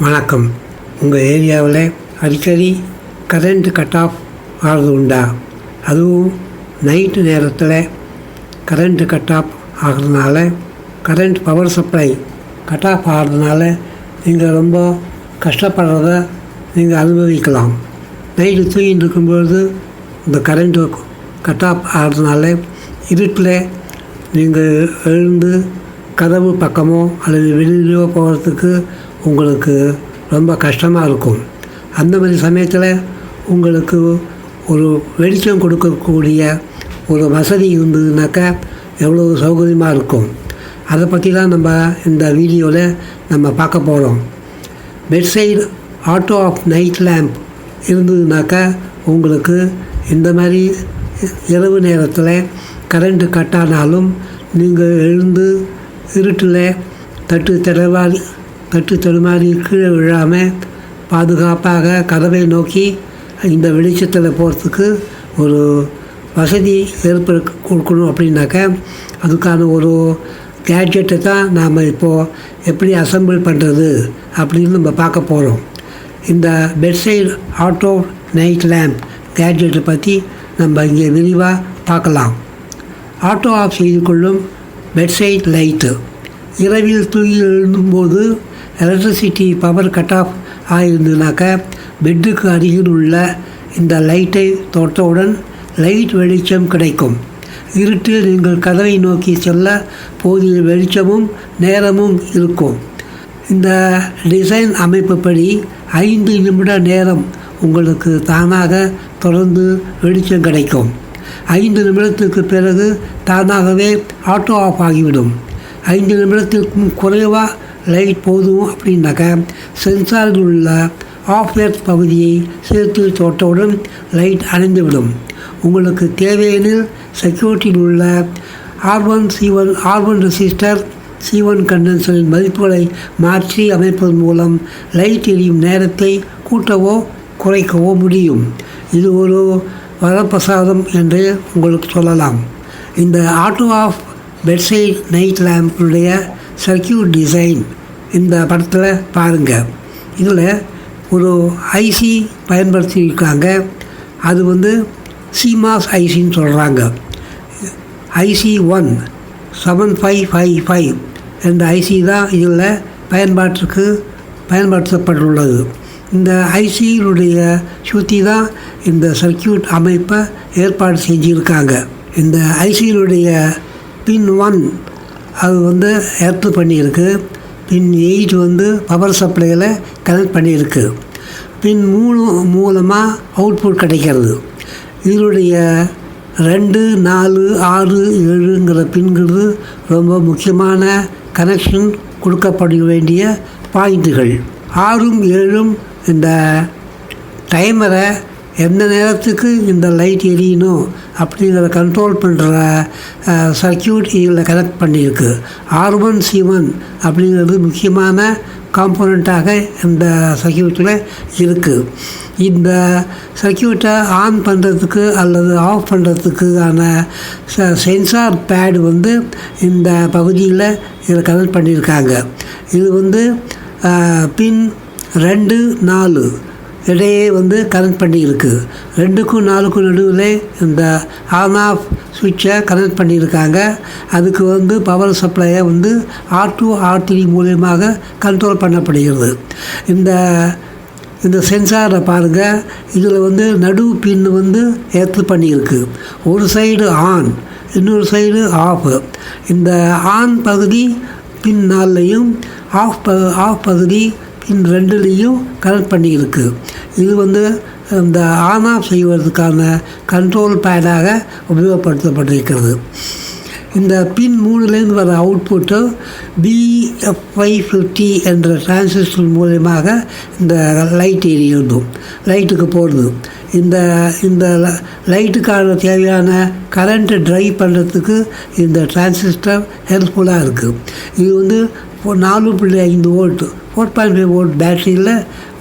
வணக்கம். உங்கள் ஏரியாவில் அடிக்கடி கரண்ட் கட் ஆஃப் ஆகிறது உண்டா? அதுவும் நைட்டு நேரத்தில் கரண்ட் கட் ஆஃப் ஆகிறதுனால current power supply cut off ஆகிறதுனால நீங்கள் ரொம்ப கஷ்டப்படுறத நீங்கள் அனுபவிக்கலாம். நைட்டு தூங்கிட்டு இருக்கும்பொழுது இந்த கரண்ட்டு கட் ஆஃப் ஆகிறதுனால இருட்டில் நீங்கள் எழுந்து கதவு பக்கமோ அல்லது வெளியிலோ போகிறதுக்கு உங்களுக்கு ரொம்ப கஷ்டமாக இருக்கும். அந்த மாதிரி சமயத்தில் உங்களுக்கு ஒரு வெளிச்சம் கொடுக்கக்கூடிய ஒரு வசதி இருந்ததுனாக்கா எவ்வளோ சௌகரியமாக இருக்கும். அதை பற்றி தான் நம்ம இந்த வீடியோவில் நம்ம பார்க்க போகிறோம் bedside auto off night lamp இருந்ததுனாக்கா உங்களுக்கு இந்த மாதிரி இரவு நேரத்தில் கரண்ட்டு கட்டானாலும் நீங்கள் எழுந்து இருட்டில் தட்டு தடவால் தட்டு தடுமாறி கீழே விழாமல் பாதுகாப்பாக கதவை நோக்கி இந்த வெளிச்சத்தில் போகிறதுக்கு ஒரு வசதி ஏற்படு கொடுக்கணும் அப்படின்னாக்கா அதுக்கான ஒரு கேட்ஜெட்டை தான் நாம் இப்போது எப்படி அசம்பிள் பண்ணுறது அப்படின்னு நம்ம பார்க்க போகிறோம் இந்த பெட்சைட் ஆட்டோ நைட் லேம்ப் கேட்ஜெட்டை பற்றி நம்ம இங்கே விரிவாக பார்க்கலாம். ஆட்டோ ஆஃப் செய்து கொள்ளும் பெட்சைட் லைட்டு இரவில் தூங்கி எழும்போது எலக்ட்ரிசிட்டி பவர் கட் ஆஃப் ஆகிருந்ததுனாக்கா பெட்டுக்கு அருகில் உள்ள இந்த லைட்டை தொட்டவுடன் லைட் வெளிச்சம் கிடைக்கும். இருட்டில் நீங்கள் கதவை நோக்கி செல்ல போதிய வெளிச்சமும் நேரமும் இருக்கும். இந்த டிசைன் அமைப்புப்படி ஐந்து நிமிட நேரம் உங்களுக்கு தானாக தொடர்ந்து வெளிச்சம் கிடைக்கும். ஐந்து நிமிடத்துக்கு பிறகு தானாகவே ஆட்டோ ஆஃப் ஆகிவிடும். ஐந்து நிமிடத்திற்கும் குறைவாக லைட் போதும் அப்படின்னாக்கா சென்சாரில் உள்ள ஆஃப்லைட் பகுதியை சேர்த்து தோட்டவுடன் லைட் அணைந்துவிடும். உங்களுக்கு தேவையெனில் செக்யூரிட்டியில் உள்ள R one C one R one resistor C one கண்டென்சரின் மதிப்புகளை மாற்றி அமைப்பதன் மூலம் லைட் எரியும் நேரத்தை கூட்டவோ குறைக்கவோ முடியும். இது ஒரு வரப்பிரசாதம் என்று உங்களுக்கு சொல்லலாம். இந்த ஆட்டோ ஆஃப் பெட்சைட் நைட் லேம்புடைய சர்க்கியூட் டிசைன் இந்த படத்தில் பாருங்கள் இதில் ஒரு ஐசி பயன்படுத்தியிருக்காங்க. அது வந்து சிமாஸ் ஐசின்னு சொல்கிறாங்க IC one seven five five five என்ற ஐசி தான் இதில் பயன்பாட்டிற்கு பயன்படுத்தப்பட்டுள்ளது. இந்த ஐசியினுடைய சுற்றி தான் இந்த சர்க்கியூட் அமைப்பை ஏற்பாடு செஞ்சுருக்காங்க. இந்த ஐசியினுடைய பின் ஒன் அது வந்து எர்த்து பண்ணியிருக்கு. பின் எயிட் வந்து பவர் சப்ளையில் கனெக்ட் பண்ணியிருக்கு. பின் மூணு மூலமாக அவுட்புட் கிடைக்கிறது. இதனுடைய ரெண்டு நாலு ஆறு ஏழுங்கிற பின்கிறது ரொம்ப முக்கியமான கனெக்ஷன் கொடுக்கப்பட வேண்டிய பாயிண்ட்டுகள் ஆறும் ஏழும் இந்த டைமரை எந்த நேரத்துக்கு இந்த லைட் எரியணும் அப்படிங்கிறத கண்ட்ரோல் பண்ணுற சர்க்கியூட் இதில் கனெக்ட் பண்ணியிருக்கு. ஆர் ஒன் சி ஒன் அப்படிங்கிறது முக்கியமான காம்போனண்ட்டாக இந்த சர்க்கியூட்டில் இருக்குது இந்த சர்க்கியூட்டை ஆன் பண்ணுறதுக்கு அல்லது ஆஃப் பண்ணுறதுக்கான ச சென்சார் பேடு வந்து இந்த பகுதியில் இதில் கனெக்ட் பண்ணியிருக்காங்க. இது வந்து பின் ரெண்டு நாலு இடையே வந்து கனெக்ட் பண்ணியிருக்கு ரெண்டுக்கும் நாலுக்கும் நடுவில் இந்த ஆன் ஆஃப் சுவிட்சை கனெக்ட் பண்ணியிருக்காங்க. அதுக்கு வந்து பவர் சப்ளையை வந்து ஆர் டூ ஆர் த்ரீ மூலியமாக கண்ட்ரோல் பண்ணப்படுகிறது. இந்த இந்த சென்சாரை பாருங்கள் இதில் வந்து நடு பின் வந்து ஏற்று பண்ணியிருக்கு. ஒரு சைடு ஆன் இன்னொரு சைடு ஆஃப் இந்த ஆன் பகுதி பின் நாலுலையும் ஆஃப் ப ஆஃப் பகுதி பின் ரெண்டுலேயும் கனெக்ட் பண்ணியிருக்கு. இது வந்து இந்த ஆன் ஆஃப் செய்வதற்கான கண்ட்ரோல் பேடாக உபயோகப்படுத்தப்பட்டிருக்கிறது. இந்த பின் மூணுலேருந்து வர அவுட்புட்டு பிஎஃப்ஐ ஃபிஃப்டி என்ற டிரான்சிஸ்டர் மூலயமாக இந்த லைட் எரியும் லைட்டுக்கு போடுது. இந்த இந்த லைட்டுக்கான தேவையான கரண்ட்டை ட்ரைவ் பண்ணுறதுக்கு இந்த டிரான்சிஸ்டர் ஹெல்ப்ஃபுல்லாக இருக்குது இது வந்து நாலு புள்ளி ஐந்து volt four point five volt பேட்டரியில்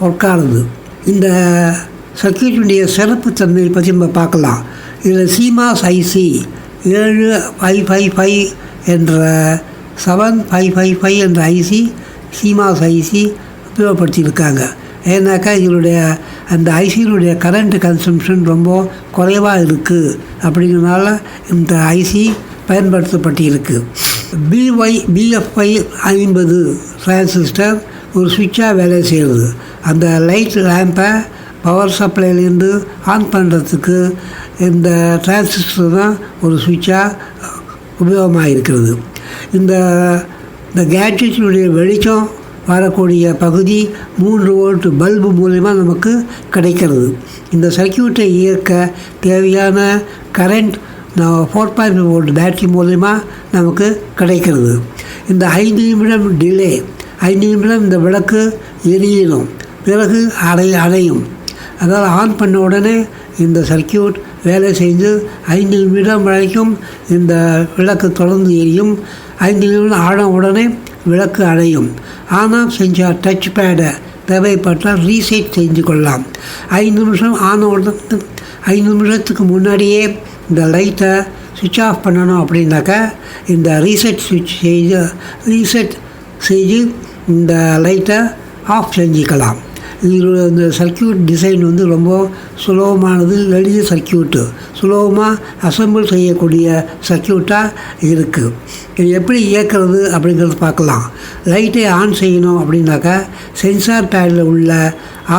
ஒர்க் ஆகுது. இந்த சர்க்கியூட்டுடைய சிறப்புத்தன்மையை பற்றி நம்ம பார்க்கலாம். இதில் சீமாஸ் ஐசி ஏழு ஃபைவ் ஃபைவ் ஃபைவ் என்ற செவன் ஃபைவ் ஃபைவ் ஃபைவ் என்ற ஐசி சீமாஸ் ஐசி உபயோகப்படுத்தியிருக்காங்க. ஏன்னாக்கா இதனுடைய அந்த ஐசியினுடைய கரண்ட் கன்சம்ஷன் ரொம்ப குறைவாக இருக்குது அப்படிங்கிறனால இந்த ஐசி பயன்படுத்தப்பட்டிருக்கு. பிஒய் பிஎஃப்ஐ ஐம்பது டிரான்சிஸ்டர் ஒரு சுவிட்சாக வேலை செய்கிறது அந்த லைட் லேம்பை பவர் சப்ளைலேருந்து ஆன் பண்ணுறதுக்கு இந்த டிரான்சிஸ்டர் தான் ஒரு சுவிட்சாக உபயோகமாக இருக்கிறது இந்த இந்த கேட்ஜெட்டினுடைய வெளிச்சம் வரக்கூடிய பகுதி மூன்று வோல்ட் பல்பு மூலயமா நமக்கு கிடைக்கிறது. இந்த சர்க்கியூட்டை இயக்க தேவையான current four point volt battery மூலயமா நமக்கு கிடைக்கிறது. இந்த ஐந்து நிமிடம் டிலே ஐந்து நிமிடம் இந்த விளக்கு எரியணும். பிறகு அடை அடையும். அதாவது ஆன் பண்ண உடனே இந்த சர்க்கியூட் வேலை செய்து ஐந்து நிமிடம் வரைக்கும் இந்த விளக்கு தொடர்ந்து எரியும். ஐந்து நிமிடம் ஆன உடனே விளக்கு அடையும். ஆன் ஆஃப் செஞ்சால் டச் பேடை தேவைப்பட்டால் ரீசெட் செஞ்சு கொள்ளலாம். ஐந்து நிமிஷம் ஆன உடனே ஐந்து நிமிஷத்துக்கு முன்னாடியே இந்த லைட்டை சுவிட்ச் ஆஃப் பண்ணணும் அப்படின்னாக்கா இந்த ரீசெட் சுவிட்ச் செய்து ரீசெட் செய்து இந்த லைட்டை ஆஃப் செஞ்சுக்கலாம். இதில் இந்த சர்க்கியூட் டிசைன் வந்து ரொம்ப சுலபமானது எளிய சர்க்கியூட்டு. சுலபமாக அசம்பிள் செய்யக்கூடிய சர்க்கியூட்டாக இருக்குது இது எப்படி இயக்கிறது அப்படிங்கிறது பார்க்கலாம். லைட்டை ஆன் செய்யணும் அப்படின்னாக்கா சென்சார் பேடில் உள்ள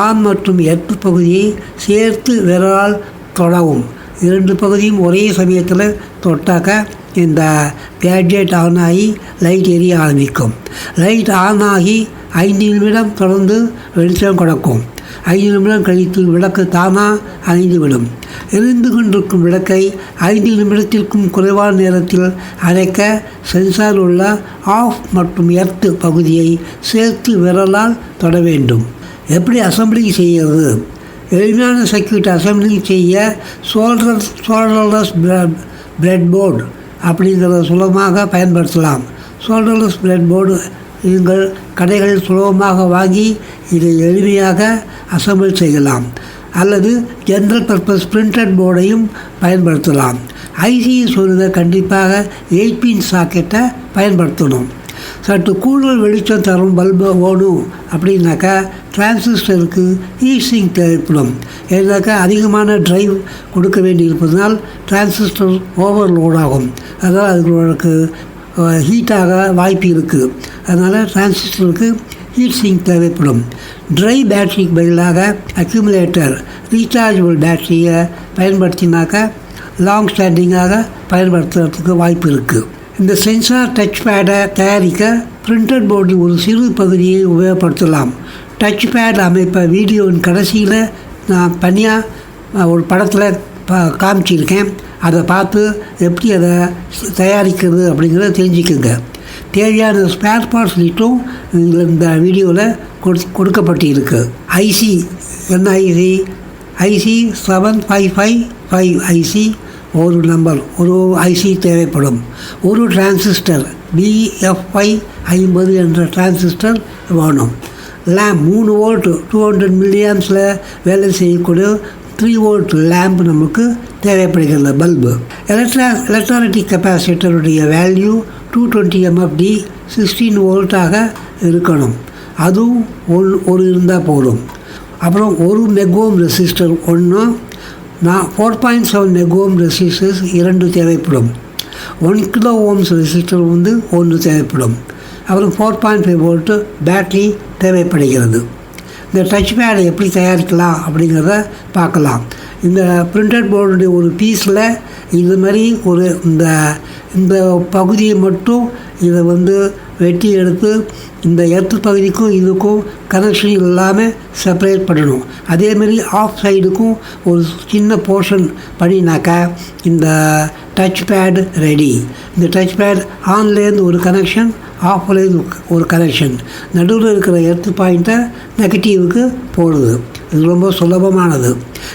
ஆம் மற்றும் எட்டு பகுதியை சேர்த்து விரலால் தொடவும். இரண்டு பகுதியும் ஒரே சமயத்தில் தொட்டாக்க இந்த கேட்ஜெட் ஆன் ஆகி லைட் எரிய ஆரம்பிக்கும். லைட் ஆன் ஆகி ஐந்து நிமிடம் தொடர்ந்து வெளிச்சம் கொடுக்கும். ஐந்து நிமிடம் கழித்து விளக்கு தானாக அணைந்துவிடும் எரிந்து கொண்டிருக்கும் விளக்கை ஐந்து நிமிடத்திற்கும் குறைவான நேரத்தில் அணைக்க சென்சார் உள்ள ஆஃப் மற்றும் எர்த்து பகுதியை சேர்த்து விரலால் தொட வேண்டும். எப்படி அசம்பிளிங் செய்கிறது? எளிமையான சர்க்கியூட் அசம்பிளிங் செய்ய சோல்டர் சோல்டர்லஸ் பிரெட் போர்டு அப்படிங்கிறத சுலபமாக பயன்படுத்தலாம். சோல்டர்லெஸ் பிரெட் போர்டு நீங்கள் கடைகளில் சுலபமாக வாங்கி இதை எளிமையாக அசம்பிள் செய்யலாம். அல்லது ஜென்ரல் பர்பஸ் பிரிண்டட் போர்டையும் பயன்படுத்தலாம். ஐசிஐ சொல்லுத கண்டிப்பாக எயிட் பின் சாக்கெட்டை பயன்படுத்தணும். சற்று கூடுதல் வெளிச்சம் தரும் பல்பு ஓடும் அப்படின்னாக்கா டிரான்சிஸ்டருக்கு ஈஸிங் தேவைப்படும் ஏன்னாக்கா அதிகமான டிரைவ் கொடுக்க வேண்டியிருப்பதனால் டிரான்சிஸ்டர் ஓவர்லோட் ஆகும் அதாவது அதுகளுக்கு ஹீட்டாக வாய்ப்பு இருக்குது அதனால் டிரான்சிஸ்டருக்கு ஹீட் சிங்க் தேவைப்படும். ட்ரை பேட்டரிக்கு பதிலாக அக்யூமுலேட்டர் ரீசார்ஜபிள் பேட்டரியை பயன்படுத்தினாக்கா லாங் ஸ்டாண்டிங்காக பயன்படுத்துறதுக்கு வாய்ப்பு இருக்குது இந்த சென்சார் டச் பேடை தயாரிக்க பிரிண்டட் போர்டில் ஒரு சிறு பகுதியை உபயோகப்படுத்தலாம். டச் பேட் அமைப்பை வீடியோவின் கடைசியில் நான் தனியாக ஒரு படத்தில் பா காமிச்சிருக்கேன். அதை பார்த்து எப்படி அதை தயாரிக்கிறது அப்படிங்கிறத தெரிஞ்சுக்குங்க. தேவையான ஸ்பேர் பார்ட்ஸ் லிட்டும் இந்த வீடியோவில் கொடு கொடுக்கப்பட்டிருக்கு. ஐசி என்ன IC IC seven five five five IC ஒரு நம்பர் ஒரு ஐசி தேவைப்படும். ஒரு டிரான்சிஸ்டர் பிஎஃப்ஐ ஐம்பது என்ற டிரான்சிஸ்டர் வேணும். லேம்ப் மூணு வோல்ட் டூ ஹண்ட்ரட் மில்லியன்ஸில் வேலை செய்யக்கூடிய த்ரீ வோல்ட் லேம்ப் நமக்கு தேவைப்படுகிறது bulb Electra electronic கெப்பாசிட்டருடைய value two twenty MFD sixteen வோல்ட்டாக இருக்கணும். அதுவும் ஒன் ஒரு இருந்தால் போதும். அப்புறம் ஒரு மெகோம் ரெசிஸ்டர் ஒன்று நான் four point seven megohm resistors இரண்டு தேவைப்படும். ஒன் கிலோ ஓம்ஸ் ரெசிஸ்டர் வந்து ஒன்று தேவைப்படும். அப்புறம் four point five volt battery தேவைப்படுகிறது. இந்த டச் பேடை எப்படி தயாரிக்கலாம் அப்படிங்கிறத பார்க்கலாம். இந்த பிரிண்டட் போர்டுடைய ஒரு பீஸில் இது மாதிரி ஒரு இந்த இந்த பகுதியை மட்டும் இதை வந்து வெட்டி எடுத்து இந்த எர்த்து பகுதிக்கும் இதுக்கும் கனெக்ஷன் இல்லாமல் செப்பரேட் பண்ணணும். அதேமாரி ஆஃப் சைடுக்கும் ஒரு சின்ன போர்ஷன் பண்ணினாக்கா இந்த டச் பேட் ரெடி இந்த டச் பேட் ஆன்லேருந்து ஒரு கனெக்ஷன் ஆஃப்லேருந்து ஒரு கனெக்ஷன் நடுவில் இருக்கிற எர்த்து பாயிண்ட்டை நெகட்டிவுக்கு போடுது. இது ரொம்ப சுலபமானது.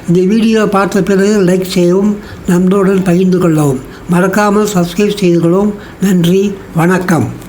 இந்த வீடியோ பார்த்த பிறகு லைக் செய்யவும் நண்பருடன் பகிர்ந்து கொள்ளவும். மறக்காமல் சப்ஸ்கிரைப் செய்து கொள்ளவும். நன்றி வணக்கம்.